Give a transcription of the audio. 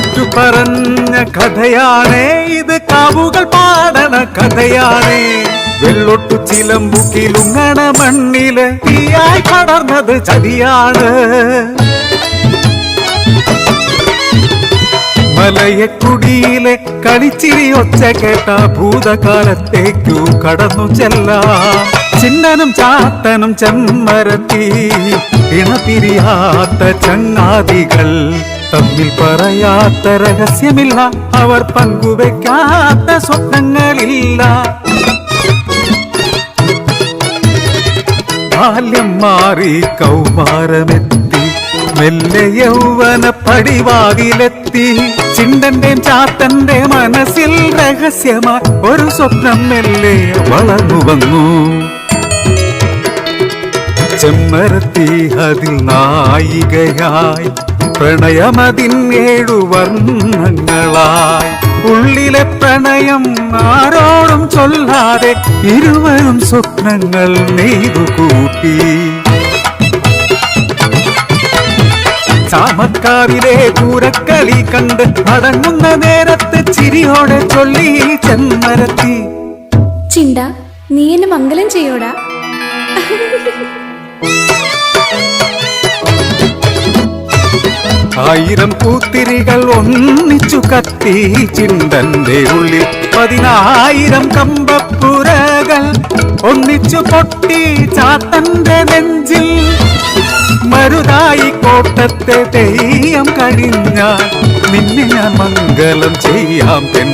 കാറ്റു പറഞ്ഞ കഥയാണേ. ഇത് കാവുകൾ പാടണ കഥയാണേ. വെള്ളൊട്ടു ചിലമ്പുക്കിലുങ്ങണ മണ്ണിൽ തീയായി പടർന്നത് ചതിയാണ്. മലയക്കുടിയിലെ കളിച്ചിരി ഒച്ച കേട്ട ഭൂതകാലത്തേക്കു കടന്നു ചെല്ലാം. ചിന്നനും ചാത്തനും ചെമ്മരത്തി ഇണപിരിയാത്ത ചങ്ങാതികൾ തമ്മിൽ പറയാത്ത രഹസ്യമില്ല. അവർ പങ്കുവെക്കാത്ത സ്വപ്നങ്ങളില്ല. ബാല്യം മാറി കൗമാരമെത്തി. മെല്ലെ യൗവന പടിവാതിലെത്തി. ചിണ്ടന്റെ ചാത്തന്റെ മനസ്സിൽ രഹസ്യമായി ഒരു സ്വപ്നം മെല്ലെ വളർന്നു വന്നു. ചെമ്മരത്തി അതിൽ നായികയായി പ്രണയമതിൻ ഏഴു വർണങ്ങളായി. ഉള്ളിലെ പ്രണയം ആരോടും ചൊല്ലാതെ ഇരുവരും സ്വപ്നങ്ങൾ നെയ്തു കൂട്ടി. ചാമക്കാവിലെ പൂരക്കളി കണ്ട് അടങ്ങുന്ന നേരത്ത് ചിരിയോടെ ചൊല്ലി ചെമ്മരത്തി. ചിണ്ട നീ എന്നെ മംഗലം ചെയ്യോടാ? ആയിരം പൂത്തിരികൾ ഒന്നിച്ചു കത്തി ചിന്തന്റെ ഉള്ളിൽ പതിനായിരം കമ്പപ്പുരകൾ ഒന്നിച്ചു പൊട്ടി ചാത്തന്റെ നെഞ്ചിൽ. മരുതായി കോട്ടത്തെ തെയ്യം കഴിഞ്ഞാൽ നിന്നെ ഞാൻ മംഗളം ചെയ്യാം പെണ്ണെ.